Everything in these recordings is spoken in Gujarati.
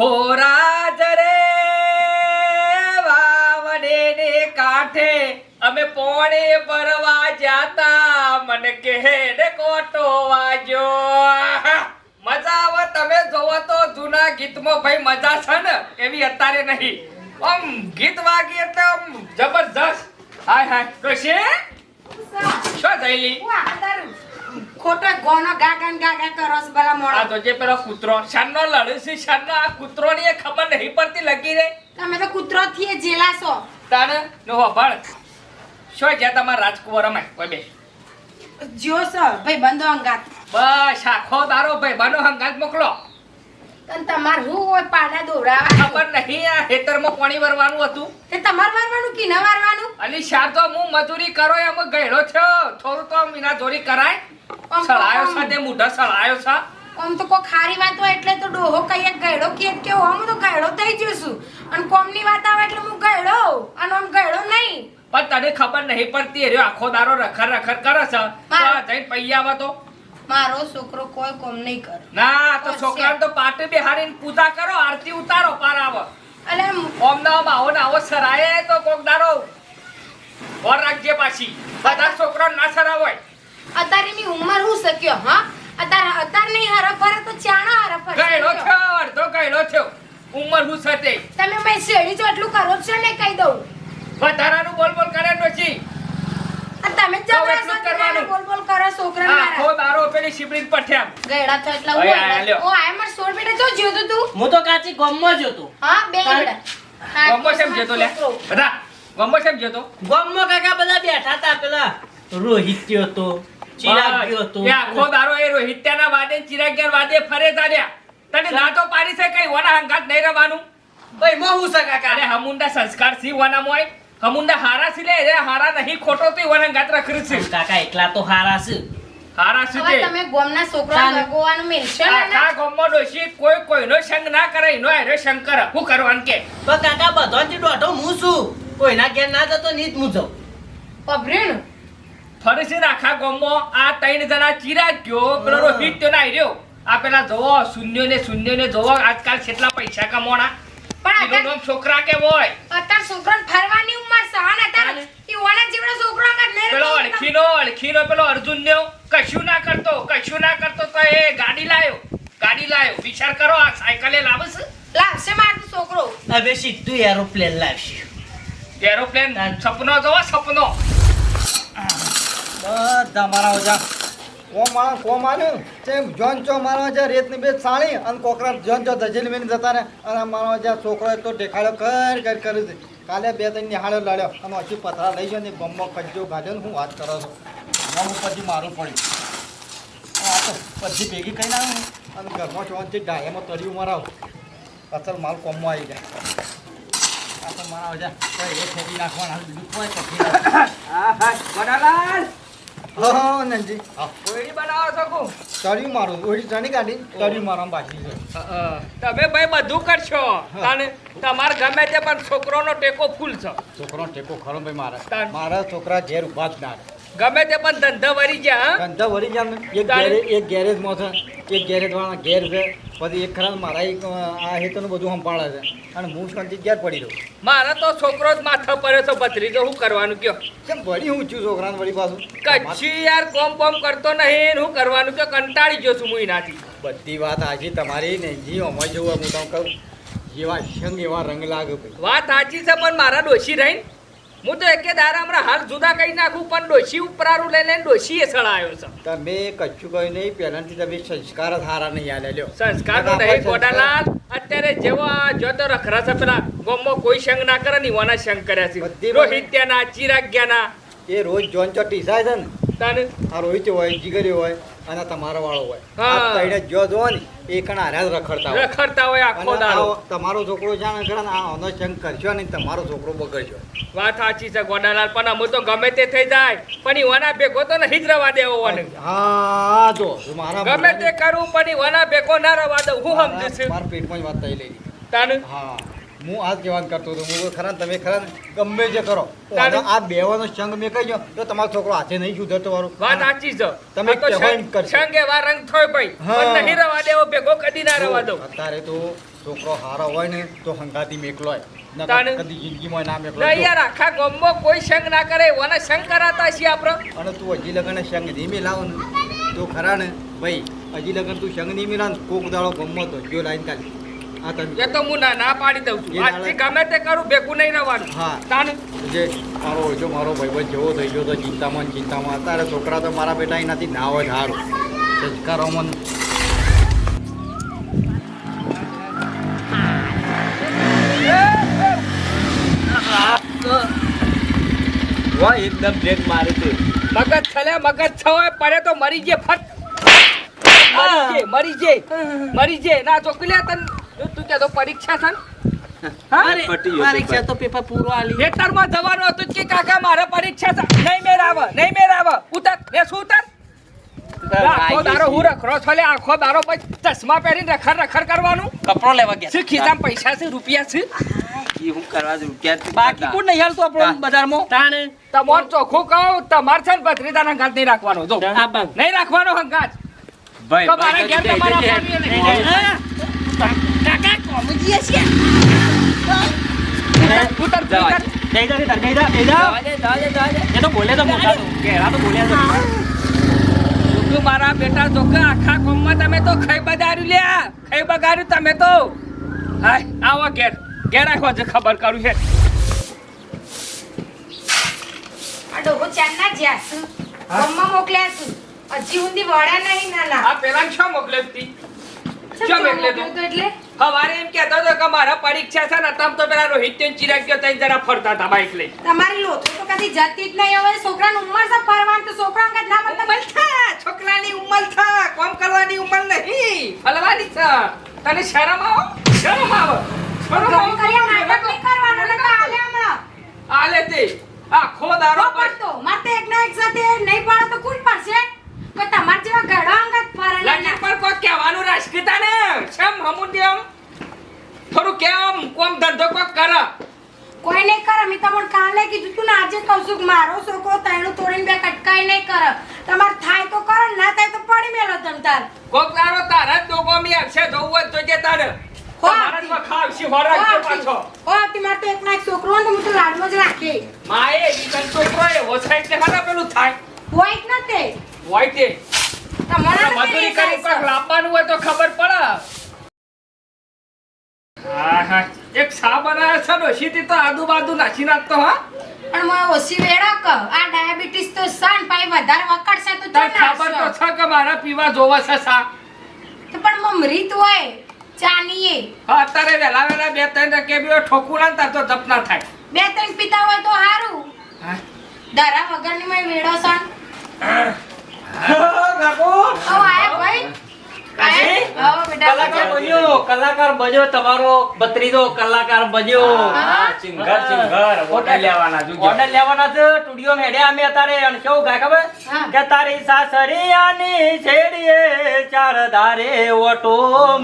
ખોરાજ રે વાવડે ને કાંઠે અમે પોણે ભરવા જાતા મને કે ને કોટો વાજો. મજા આવે તમે જોવો તો જૂના ગીતમાં ભાઈ મજા છે ને એવી અત્યારે નહીં. આમ ગીત વાગી એટલે આમ જબરજસ્ત. હાય હાય ડોશી શું થયેલી? ખોટો ગોનો ગાગા ને ગાગા કરો બલા મોડા તો જે પેલો કૂતરો શાનનો લડે છે શાનનો આ કૂતરોની એ ખબર નહીં પડતી લગી રે તમે તો કૂતરો થી જેલા છો. તાને નો હોભાળ. શો જ્યાં તમારા રાજકુંવર અમે કોઈ બે જો સર ભાઈ બંધો અંગાત. બસ આખો તારો ભાઈ બંધો અંગાત મોકલો. તન તમાર શું હોય પાડા દોરાવા ખબર નહીં આ ખેતરમાં પાણી વરવાનું હતું. તે તમાર વારવાનું કે ન વારવાનું? અલી શાર તો હું મજૂરી કરો એમ ગયડો છો? થોડું તો મીના ધોરી કરાય. સળાયો છે તે મોઢા સળાયો છે. કોમ તો કોઈ ખારી વાત હોય એટલે તો ડોહો કઈ ગયડો કે કે હું તો ગયડો થઈ જશું અને કોમની વાત આવે એટલે હું ગયડો અને આમ ગયડો નહીં. પણ તને ખબર નહીં પડતી રહ્યો આખો દારો રખર રખર કરે છે. તો જઈને પૈયા આવે તો. મારો છોકરો કોઈ કોમ નહીં કરે. ના તો. છોકરાને તો પાટે બેહાડીને પૂજા કરો આરતી ઉતારો પાર આવો અને ઓમ આવો ને આવો સરાય તો કોક દારો ઓર રાખજે પાછી. બધા છોકરો ના સરાવાય. અત્યારે ની ઉંમર હું શક્યો હા? અત્યારે અત્યારે નહીં હરે તો ચાણા હરફ હરશે. ગયડો થયો અડધો ગયડો થયો. ઉંમર હું સતે તમે મેં શેડી જો એટલું કરો છો ને કહી દઉં. વધારાનું બોલ બોલ કરે નથી. તમે તો જબરા છો કરવાનું. બોલ બોલ કરો છોકરા આખો મારા. દારો પેલી શિબરીન પઠ્યા ગયડા તો એટલા હું ઓ આય માર સોર બેટા જો જ્યો તો તું. હું તો કાચી ગમમાં જ હતો હા બે બેટા. હા, ગમો શેમ તો જતો લે. બધા ગમો શેમ જતો ગમમાં કાકા બધા બેઠા હતા પેલા. રોહિત્યો હતો ચિરાગ્યો તો. એ આખો દારો એ રોહિત્યાના વાદે ચિરાગ્યાના વાદે ફરે તાર્યા તને લાતો તો પાડી છે કઈ? ઓના હંગાત નહીં રહેવાનું ભાઈ માં હું છે કાકા. હમુંડા સંસ્કાર સી ઓના મોય હમુંડા હારા સી લે હારા નહીં ખોટો તો વના હંગાત રખરી છે કાકા એકલા તો હારા છે હારા છે તે તમે ગોમના છોકરા ભગવાન મેલશો ને કા ગામમાં ડોશી કોઈ કોઈનો સંગ ના કરે નો રે શંકર હું કરવાન કે તો કાકા બધાથી દોઢો હું છું કોઈના ઘેર ના જતો નીત હું જાઉં ફરી છે આખા ગામમાં આ ત્રણ જણા ચીરા ગયો પેલો રોહિત તો ના રહ્યો આ પેલા જોવો શૂન્ય ને શૂન્ય ને જોવો આજકાલ કેટલા પૈસા કમાણા પણ છોકરા કે હોય? અત્યારે છોકરાને ફરવાની ઉંમર છે. અને અત્યારે ઈ ઓના જેવડો છોકરો આગળ નહીં પેલો અળખીનો અળખીનો પેલો અર્જુન ને કશું ના કરતો કશું ના કરતો તો એ ગાડી લાયો. ગાડી લાયો. વિચાર કરો આ સાયકલે લાવશે? લાવશે મારો છોકરો. હવે સીધું એરોપ્લેન લાવશે. એરોપ્લેન સપનો જોવો સપનો. બધા મારા ઓજા. કોમ આ કોમ આલ્યું તેમ જોન ચો મારા ઓજા રેતની બે સાણી અને કોકરા જોન ચો ધજેલી મેં જતા ને અને મારા ઓજા છોકરો તો દેખાડ્યો કર કર છે. કાલે બે ત્રણ નિહાળ્યો લડ્યો. અને પછી પથરા લઈ ગયો ને બમ્બો કજ્જો ગાડ્યો ને હું વાત કરો છો? હું પછી મારું પડ્યું. આ તો પછી ભેગી કરી આવ્યો ને અને ઘરમાં ચોથી ડાયામાં તળિયું મરાવ. અસલ માલ કોમમાં આવી જાય. આ તો મારા નાખ. નંજી હા. બનાવો છો કુ? તળિયું મારું ઓળી ચણી કાઢી તરી મારો બાકી છે. તમે ભાઈ બધું કરશો. અને તમારે ગમે તે પણ છોકરોનો ટેકો ફૂલ છે. છોકરો ટેકો ખરો ભાઈ મારા. મારા છોકરા ઘેર ઊભા જ ના. ગમે તે પણ ધંધા વરી ગયા? ધંધા વરી ગયા એક. ગેરેજ એક ગેરેજમાં છે એક ગેરેજ વાળા ઘેર છે. પછી એક ખરા મારા એક આ હેતરનું બધું સંભાળે છે. અને હું શાંતિ ઘેર પડી રહ્યો મારા તો છોકરો જ માથા પડ્યો છે ભત્રીજો હું કરવાનું કયો? કેમ વળી હું છું છોકરાને વળી પાછું? કચ્છી યાર કોમ કોમ કરતો નહીં હું કરવાનું કે કંટાળી ગયો છું હું એનાથી. બધી વાત આજે તમારી ને જી અમાય જોવા હું તમને કહું જેવા સંગ એવા રંગ લાગે વાત સાચી છે પણ મારા ડોશી રહીને હું તો એકે દારા હમણાં હાલ જુદા કરી નાખું પણ ડોશી ઉપરારું લઈ લઈને ડોશીએ સળાયો છે. તમે કચ્છું કહ્યું નહીં પહેલાથી તમે સંસ્કાર હારા નહીં આલે લ્યો. સંસ્કાર તો નહીં ગોડાલાલ. અત્યારે જેવો જો તો રખરા છે પેલા ગોમો કોઈ સંગ ના કરે ને એવાના સંગ કર્યા છે. રોહિત્યાના ચિરાગ્યાના એ રોજ જોન ચો ટીસાય છે ને? તાને આ રોહિત હોય જીગરી હોય. અને તમારો વાળો હોય. આ જો જો ને એ કણ રખડતા હોય. રખડતા હોય આખો દાડો. તમારો છોકરો જાણે કરે આ અનો સંગ કરજો ને તમારો છોકરો બગડજો. વાત સાચી છે ગોડાલાલ પણ અમે તો ગમે તે થઈ જાય. પણ ઈવાના ભેગો તો નહીં જ રવા દેવો મને હા જો મારા ગમે તે કરું પણ ઈવાના ભેગો ના રવા દઉં. હું સમજુ છું. મારા પેટમાં જ વાત થઈ લઈ. તાને? હા. હું આ જ કહેવાનું કરતો હતો હું ખરા તમે ખરા ગમે જે કરો આ બેવાનો સંગ મેં કહી તો તમારો છોકરો હાથે નહીં સુધરતો વારો વાત સાચી છે. તમે તો સંગ- કરશો. સંગ રંગ થોય ભાઈ પણ નહીં રવા દેવો ભેગો કદી ના રવા દો. અત્યારે તો છોકરો હારો હોય ને તો હંગાતી મેકલોય કદી જિંદગીમાં ના મેકલો યાર આખા ગામમાં કોઈ સંગ ના કરે ઓને સંગ કરાતા છીએ આપણે. અને તું હજી લગન સંગ ધીમે લાવો ને તો ખરા ને ભાઈ હજી લગન તું સંગ નહીં મિલાવ ને કોક દાડો ગમો તો જો લાઈન કાઢી. એ તો હું ના ના પાડી દઉં છું. આજથી ગમે તે કરું ભેગું નહીં રહેવાનું હા. તાને જે મારો ઓછો મારો ભાઈબંધ જેવો થઈ ગયો તો ચિંતામાં ચિંતામાં. અત્યારે છોકરા તો મારા બેટા એનાથી ના હોય સારું સંસ્કારોમાં વાહ એકદમ બ્રેક મારી છે મગજ છલે મગજ છોય પડે તો મરી જે ફટ. મરી જે મરી જે મરી જે. ના ચોકલી તન. તું તો પરીક્ષા છે અરે, પરીક્ષા તો પેપર પૂરો આલી થિયેટરમાં જવાનું હતું કે કાકા મારે પરીક્ષા છે નહીં મેરાવ નહીં મેરાવ ઉતર લે શું ઉતર આખો દારો હું રખરો છો લે આખો દારો પછી ચશ્મા પહેરીને રખર રખર કરવાનું કપડો લેવા ગયા છે ખિસ્સામાં પૈસા છે રૂપિયા છે ઈ હું કરવા દઉં બાકી કોણ નહીં હાલતું આપણો બજારમાં તાણે તમાર ચોખ્ખું કહું તમાર છે ને ભત્રીજાના હંગાત નહીં રાખવાનો જો નહીં રાખવાનો હંગાત ભાઈ તમારા ઘેર તમારા જઈ, છીએ જઈ, નહીં. જઈ, ઉતર દે. જઈ જા જઈ જા જા એ તો બોલે તો મોટા તો ઘેરા તો બોલ્યા તો તું મારા બેટા જોકા આખા ગામમાં તમે તો ખાઈ બગાડ્યું લ્યા ખાઈ બગાડ્યું તમે તો હાય આવો ઘેર ઘેર આખો છે ખબર કરું છે આ ડોહો ચારના જ્યાં છું ગમમાં મોકલ્યા છું હજી સુધી વળ્યા નહીં નાના આ પેલા છો મોકલે તી ચમ ચમ ચમ એટલે તો? એટલે? હવારે એમ કહેતો હતો કે મારા પરીક્ષા છે ને તમ તો પેલા રોહિત ને ચિરાગ ગયો તઈ જરા ફરતા હતા બાઈક લઈ તમારી લોથો તો કદી જતી જ નહીં. હવે છોકરાની ઉંમર છે ફરવાનું તો છોકરા અંગત ના મતલબ ઉંમર છોકરાની ઉંમર થા કામ કરવાની ઉંમર નહીં. ફલવાની છે. તને શરમ આવો? શરમ આવો? શરમ ગમ કર્યા નાટક નહીં કરવાનું ને કાલે હમણાં આલે તે. આખો દારો પડતો માતે એક ના એક સાથે નહીં પડે તો કોણ પડશે? કોઈ તમાર જેવા ગળો અંગત ફરે લાજી પર કોઈ કહેવાનું રાષ્ટ્રીયતા ને? શેમ હમુંડી આમ થોડું કેમ કોમ ધંધો કોક કર. કોઈ નહીં કરે મેં તમને કાલે કીધું તું ને આજે કહું છું મારો છોકરો તૈણું તોડીને બે કટકાઈ નહીં કરે. તમારે થાય તો કરો ના થાય તો પડી મેલો તમ તાર. કોક તારા જ દોગો મી આવશે જોવું હોય તો જે તારે. કે તી તો છોકરો ને હું તો લાડમાં જ રાખી માએ છોકરો એવો સાઈડ ને પેલું થાય. હોય જ નથી હોય તે મજૂરી કરી કોક લાવવાનું હોય તો ખબર પડે. હા હા. એક સા બનાવે છે ડોશીથી તો આદુ બાદુ નાખી નાખતો હા. પણ મને ઓછી વેળા ક આ ડાયાબિટીસ તો સન પાઈ વધારે વકડશે તો તને ખબર તો છે કે મારા પીવા જોવા છે સા તો પણ મમરીત હોય ચાનીએ. હા અત્યારે વેલા વેલા બે ત્રણ ટકે બી ઠોકું ના તો જપ ના થાય. બે ત્રણ પીતા હોય તો સારું હા. દરા વગરની માં વેડો સન કાકો ઓ આયા ભાઈ આયા આવો બેટા કલાકાર બન્યો. કલાકાર બન્યો તમારો ભત્રીજો કલાકાર બન્યો. ચિંગર ચિંગર. ઓટા લેવાના જોજો ઓર્ડર લેવાના છે. સ્ટુડિયો માં હેડ્યા અમે અત્યારે અને કેવું ગાય ખબર? કે તારી સાસરિયાની છેડીએ ચાર દારે ઓટો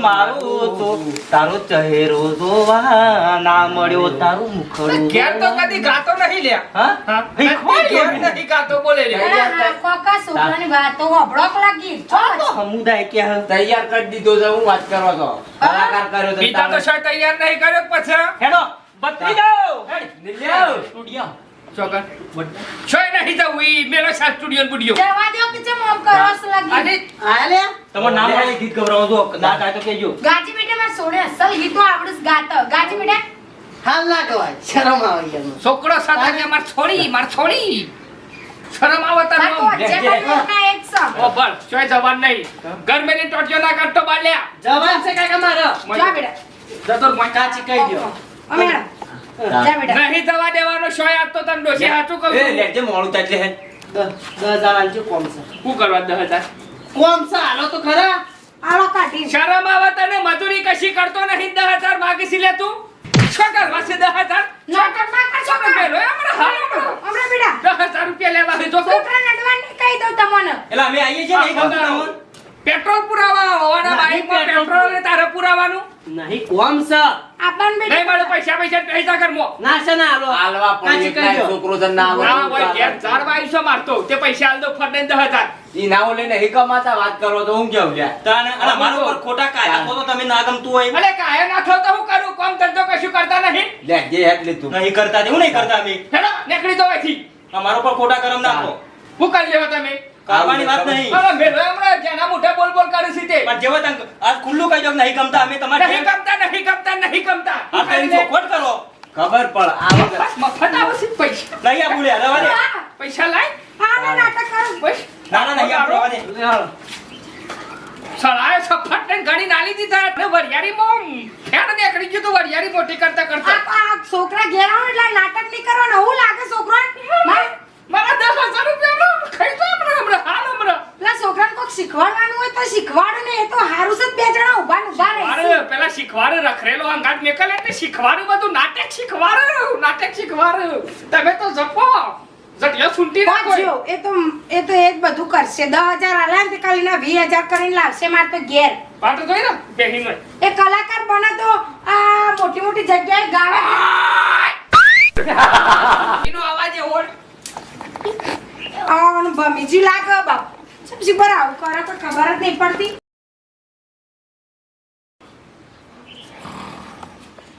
મારું તો તારો ચહેરો જોવા ના મળ્યો તારું મુખડું ઘેર તો કદી ગાતો નહીં લ્યા. હા? હા. ભઈ, ખોટ ઘેર નહીં ગાતો બોલે લ્યા. કોકા છોકરાની વાતો હોભળોક લાગી. તો સમુદાય કે હે. તૈયાર કરી દીધો છે હું વાત કરો છો? કલાકાર કર્યો છે બીજા તો શર્ટ તૈયાર નહીં કર્યો પછી? હેડો ભત્રીજો હેડ. નિલ્યો. સ્ટુડિયો. ચોકન છોય નહીં જવું ઈ મેલો સા સ્ટુડિયો બુડિયો. જવા દો કે ચમ આમ કરો છો અને લાગી તમારું નામ વાળી ગીત ગવડાવો છો. ના થાય તો કહેજો. ગાજી બેટા મારે સોડે અસલ ગીતો આવડે છે ગાજી બેટા. હાલ ના કહેવાય. શરમ આવે છોકરો સાથે માર છોડી માર છોડી? શરમ આવો ઓ બળ ચોય જવાન નહીં. ઘર મે ટોટિયો ના કરતો બાલ્યા. જવાન છે કાકા મારો જા બેટા. જતો મકા ચીકાઈ ગયો અમેડા જા બેટા. નહીં જવા દેવાનો શોય આપતો તન ડોશી હાચું કહું એ લેજે મોળું તાજે હે 10000 આલજો કોમ છે. શું કરવા 10000 કોમ છે? હાલો તો ખરા. આલો કાઢી શરમ આવે તને? મજૂરી કશી કરતો નહીં? 10000 માગી સી લે તું. શું કરવા 10000 એટલે અમે આવીએ છીએ નહીં ખબર પેટ્રોલ પુરાવા હોવાના બાઈક બાઈકમાં પેટ્રોલ ને તારે પુરાવાનું? નહીં કોમ સ આપણ બે નહીં મળે પૈસા પૈસા પૈસા કરમો ના છે ના આલો આલવા પણ એકલા છોકરો છે ના ના આવડે. ભાઈ ઘેર ચાર બાઈસો મારતો તે. પૈસા આલ દો ફરને 10000 ઈ નાવો લઈને હી કમાતા વાત કરો તો હું કેવું લ્યા તને અરે મારો પર ખોટા કાયા તો તમે ના ગમતું હોય અરે કાયા નાખો તો હું કરું? કોમ ધંધો કશું કરતા નહીં? લે જે હેત લીધું. નહીં કરતા તે હું નહીં કરતા અમે. હેડો નીકળી તો અહીંથી. અમારા પર ખોટા કરમ નાખો. હું કરી લેવા તમે? કરવાની વાત નહીં. અરે મેલો હમણાં જેના મોઢે બોલ બોલ કરે છે તે. પણ જેવો તંગ આ ખુલ્લું કહી દો નહીં ગમતા અમે તમારે નહીં ગમતા નહીં ગમતા નહીં ગમતા. આ ટાઈમ ચોખવટ કરો. ખબર પડ આ વખત મફત આવે છે પૈસા. લઈ આ બોલે રવા દે. પૈસા લઈ હા, ના, નાટક કરો. બસ ના ના નહીં આ રવા દે. સળાએ સફટ ને ઘણી નાલી દીધા એટલે વરિયાળી મોમ ખેડ નીકળી ગયું તું વરિયાળી મોટી કરતા કરતા. આ છોકરા ઘેર આવે એટલે નાટક નહીં કરવાનું. હું લાગે છોકરો. મારા દસ હજાર રૂપિયાનો ખાઈ તો હમણાં હમણાં હાલ હમણાં પેલા છોકરાને કોક શીખવાડવાનું હોય તો શીખવાડો ને એ તો હારું છે જ બે જણા ઊભા ને ઊભા મારે રહેશે પેલા શીખવાડે રખરેલો અંગાત મેકલ એટલે શીખવાડું બધું નાટક શીખવાડું નાટક શીખવાડું. તમે તો જપો જટિયા સુંટી રાખો એ તો એ તો એ જ બધું કરશે. દસ હજાર આલે ને તે કાલે એના વીસ હજાર કરીને લાવશે મારે તો ઘેર. પાટો જોઈ ને બેહીનો. એ કલાકાર બને તો આ મોટી મોટી જગ્યાએ ગાવે એનો અવાજ એ ઓળ આવાનું ભમીજી લાગે બાપ. સમજી પર આવું કરે કોઈ ખબર જ નહીં પડતી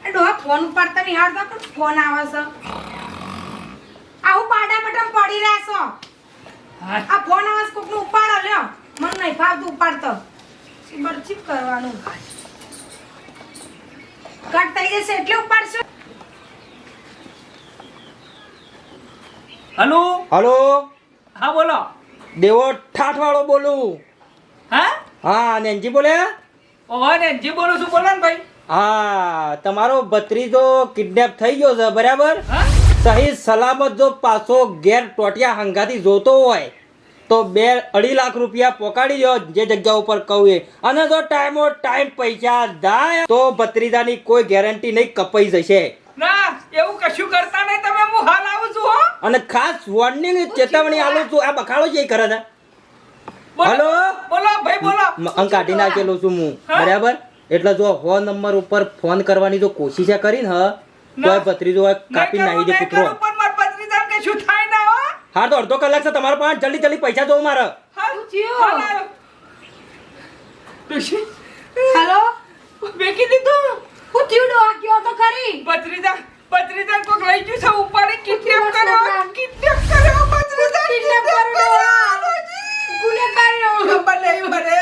આ ડોહા ફોન ઉપાડતા નહીં હારતા પણ ફોન આવે છે. આવું પાડા બટમ પડી રહ્યા છો આ ફોન આવે છે કોકનું ઉપાડો લ્યો. મને નહીં ફાવતું ઉપાડતો. બરચીપ કરવાનું. કટ થઈ જશે એટલે ઉપાડશો. હલો? હલો? હા બોલો. દેવો ઠાઠ વાળો બોલું. હા? હા નેનજી બોલે? ઓહો ને જે બોલું છું. બોલો ને ભાઈ. હા તમારો ભત્રીજો કિડનેપ થઈ ગયો છે બરાબર? સહી સલામત જો પાછો ઘેર ટોટિયા હંગાથી જોતો હોય તો બે અઢી લાખ રૂપિયા પોકાડી દો જે જગ્યા ઉપર કહું એ. અને જો ટાઈમો ટાઈમ પૈસા જાય તો ભત્રીજાની કોઈ ગેરંટી નહીં કપાઈ જશે. ના એવું કશું કરતા નહીં તમે હું હાલ આવું છું હો. અને ખાસ વોર્નિંગ ચેતવણી આલું છું આ બખાડો છે કરે છે. બોલો બોલો ભાઈ બોલો. મ- કાઢી નાખેલું છું હું? બરાબર? એટલે જો ફોન નંબર ઉપર ફોન કરવાની જો કોશિશ કરીને હ તો. ભત્રીજો કાપી નાખી દે કૂતરો. હો. હા તો અડધો કલાક છે તમારા પાસે જલ્દી જલ્દી પૈસા જોવો મારે. હાલ? મેકી દીધું હું થયું? ડોહા કયો તો ખરી. ભત્રીજા ભત્રીજા કોક લઈ ગયું છે ઉપાડી કિડનેપ કર્યો? કિડનેપ કર્યો ભત્રીજા કિડનેપ કર્યો. ગુનેગાર નહીં મને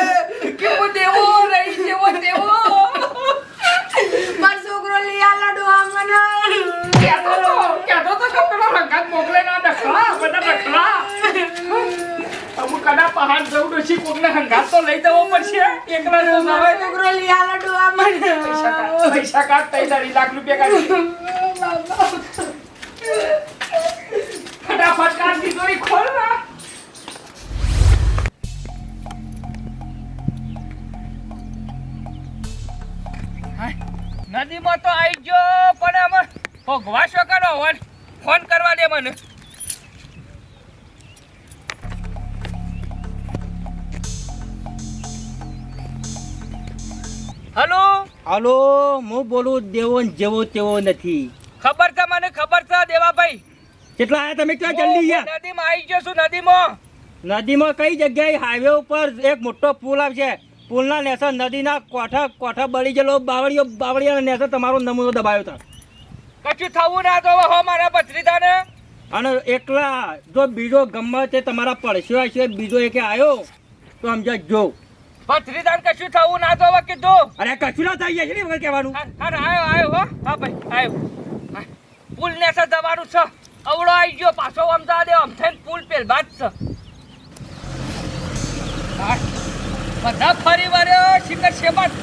કેવો દેવો રહી જેવો દેવો મારો છોકરો લઈ લડો ડોહા મને કહેતો તો કહેતો તો કે પેલો રંગાત મોકલે ના ડખલા બધા ડખલા અમુક કડા પહાડ જવું ડોશી કોકને હંગાત તો લઈ જવો પડશે એકલા તો ના મારો હોય છોકરો લઈ લડો ડોહા મને પૈસા કાઢ પૈસા કાઢ તઈ લાખ રૂપિયા કાઢ ફટાફટ આવી ગયો પણ આમાં ભોગવા શું કરો હવે ફોન કરવા દે મને. હલો? હલો હું બોલું દેવો જેવો તેવો નથી. ખબર છે મને? ખબર છે દેવાભાઈ. કેટલા આયા તમે? ક્યાં જલ્દી ગયા? નદીમાં આવી ગયો છું નદીમાં. નદીમાં કઈ જગ્યાએ હાઈવે ઉપર એક મોટો પુલ આવશે? પુલના નેસે નદીના કોઠા કોઠા બળી ગયેલો બાવળીઓ બાવળીયા નેસે તમારો નમૂનો દબાયો હતો કશું થવું ના તો હો મારા ભત્રીજાને. અને એકલા જો બીજો ગમે તે તમારા પડશ્યો છે બીજો એકે આવ્યો તો સમજા જો. ભત્રીજાને કશું થવું ના તો હવે કીધું. અરે કશું ના થઈ જશે ને વગર કહેવાનું. હા આવ્યો આયો આયો હો. હા ભાઈ આવ્યો. પુલ ને છે જવાનું છે. અવળો આવી ગયો પાછો અમદાવાદ આમ થઈને પુલ પેલ બાદ છે. હા. બધા ફરી વર્યો શિખર બાદ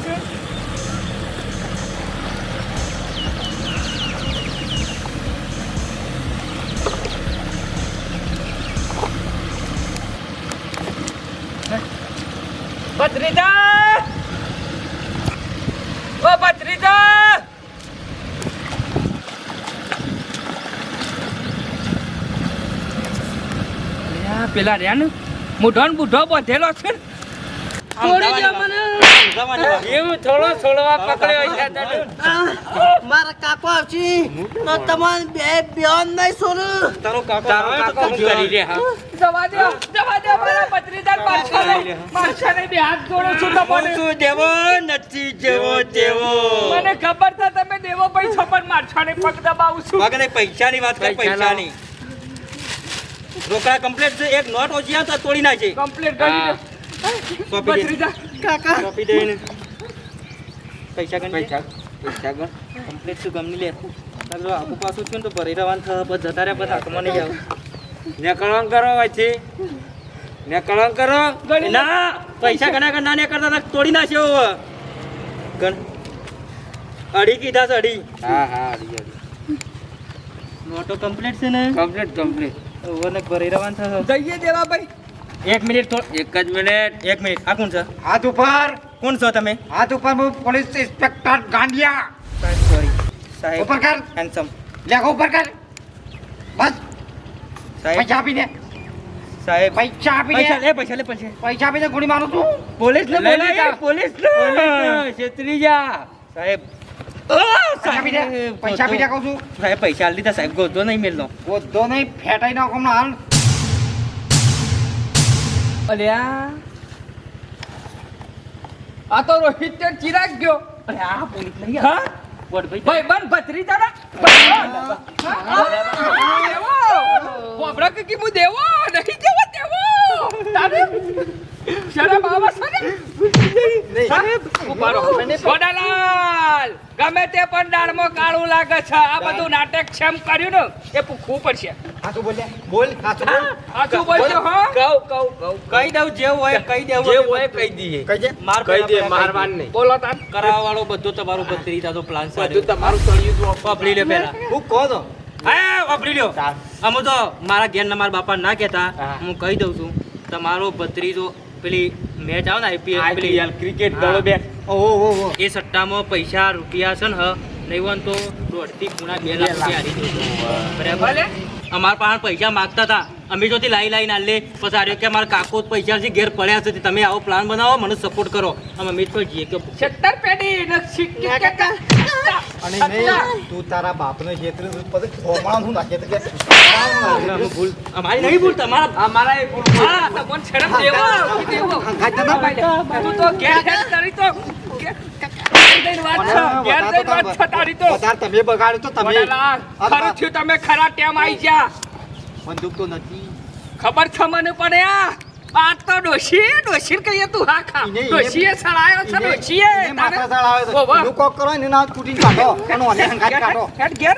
ભત્રીજા! ઓ ભત્રીજા! પેલા રહ્યા ને, મોઢો ને બુઢો બધેલો છે ને. છોડી દો મને. એવું થોડો છોડવા પકડ્યો છે મારા કાકો આવશે. તો તમારે બે બેન નહીં છોડું. તારો કાકો તારો કાકો કરી કરી. હા? જવા દો જવા દો મારા ભત્રીજાને મારશો નહીં. બે હાથ જોડું છું તમને. શું દેવો નથી જેવો જેવો મને ખબર છે તમે દેવો પૈસા પણ મારશો નહીં, પગ દબાવું છું. મગને પૈસાની વાત કર પૈસાની. રોકડા કમ્પ્લીટ છે એક નોટ ઓછી તો તોડી નાખી કમ્પ્લીટ કરી દો. સોંપી દે કાકા સોંપી દે. પૈસા ગણ પૈસા પૈસા ગણ. કમ્પ્લીટ શું ગમની લે જો આખું પાછું થયું ને તો ભરી રવાન થશે પછી જતા રહ્યા પછી હાથમાં નહીં આવે નીકળવાનું કરો વચ્ચે નીકળવાનું કરો ના પૈસા ગણા ગણા ના કરતા તોડી નાખ્યો. ગણ અઢી કીધા છે અઢી હા હા અડી અડી નોટો કમ્પ્લીટ છે ને કમ્પ્લીટ કમ્પ્લીટ ઓવર ને ભરી રહેવાનું થશે જઈએ દેવા ભાઈ એક મિનિટ તો એક જ મિનિટ. એક મિનિટ. આ કોણ છે? હાથ ઉપર. કોણ છો તમે? હાથ ઉપર હું પોલીસ ઇન્સ્પેક્ટર ગાંડિયા. સોરી સાહેબ ઉપર કર. હેન્ડસમ લેખો ઉપર કર. બસ. સાહેબ. પૈસા આપીને. સાહેબ. પૈસા આપી દે લે પૈસા લે પૈસા. પૈસા આપી દે ગોળી મારું છું. પોલીસ ને બોલાય પોલીસ ને છેતરી જા સાહેબ. પૈસા આપીને કહું છું. સાહેબ પૈસા લીધા સાહેબ. ગોધો નહીં મેલનો. ગોધો નહીં ફેટાઈ નાખો હાલ. અલ્યા આ તો રોહિત તે ચિરાગ ગયો અરે આ પોલીસ લઈ હા ભાઈ બન ભત્રીજાના દેવો બોબડા કે હું દેવો નહીં દેવો દેવો તારે શરમ આવે છે ને? સાહેબ ઊભા રહો. ગોડાલાલ ગમે તે પણ દાળમાં કાળું લાગે છે. આ બધું નાટક છેમ કર્યું ને? એ પૂછવું પડશે. હાથું બોલ બોલ. હાથું બોલ આ શું હો. કહું કહું કહું. કહી દઉં જે હોય કહી દેવું જે હોય કહી દઈએ. કહી દે? માર કહી દે પેલા નહીં. બોલો તાર કરાવવા વાળો બધો તમારું પત્રી તો પ્લાન બધું સારું તમારું તળિયું જો વાપરી લે પેલા. હું કહો તો? હા વાપરી લ્યો. અમુ તો મારા ઘેર ના મારા બાપા ના કહેતા. હું કહી દઉં છું તમારો ભત્રીજો પેલી મેચ આવે ને આઈપીએલ પેલી ક્રિકેટ હા. દળો બે. ઓહો ઓહો એ સટ્ટામાં પૈસા રૂપિયા છે ને હ નહીં હોય તો દોઢથી પૂણા બે લાખ રૂપિયા હારી દઉં બરાબર? અમારા પાસે પૈસા માગતા હતા. અમે જોથી લાઈ લાઈને ના લે. પછી આર્યો કે મારા કાકો પૈસા છે ઘેર પડ્યા છે તમે આવો પ્લાન બનાવો મને સપોર્ટ કરો. અમે અમિત કોઈ જઈએ કે છત્તર પેઢી ને અને નહીં તું તારા બાપને જેતરે પછી ખોમાણ હું નાખે કે? ભૂલ. અમારી નહીં ભૂલ તમારા અમારા એ ભૂલ. હા તમને શરમ દેવો દેવો. તું તો ઘેર ઘેર કરી તો તમે બગાડ્યો તો તમે ખરું થયું તમે ખરા ટેમ આવી ગયા. બંદૂક તો નથી. ખબર છે મને પણ આ આ તો ડોશી ડોશી કહીએ તું હા ખા ડોશીએ સળાયો છે ડોશીએ માથા સાળ આવે ઓ, વાહ. તો હું કોક કરો ને ના તૂટીને કાઢો અને ઓને કાઢો હેડ ગેર.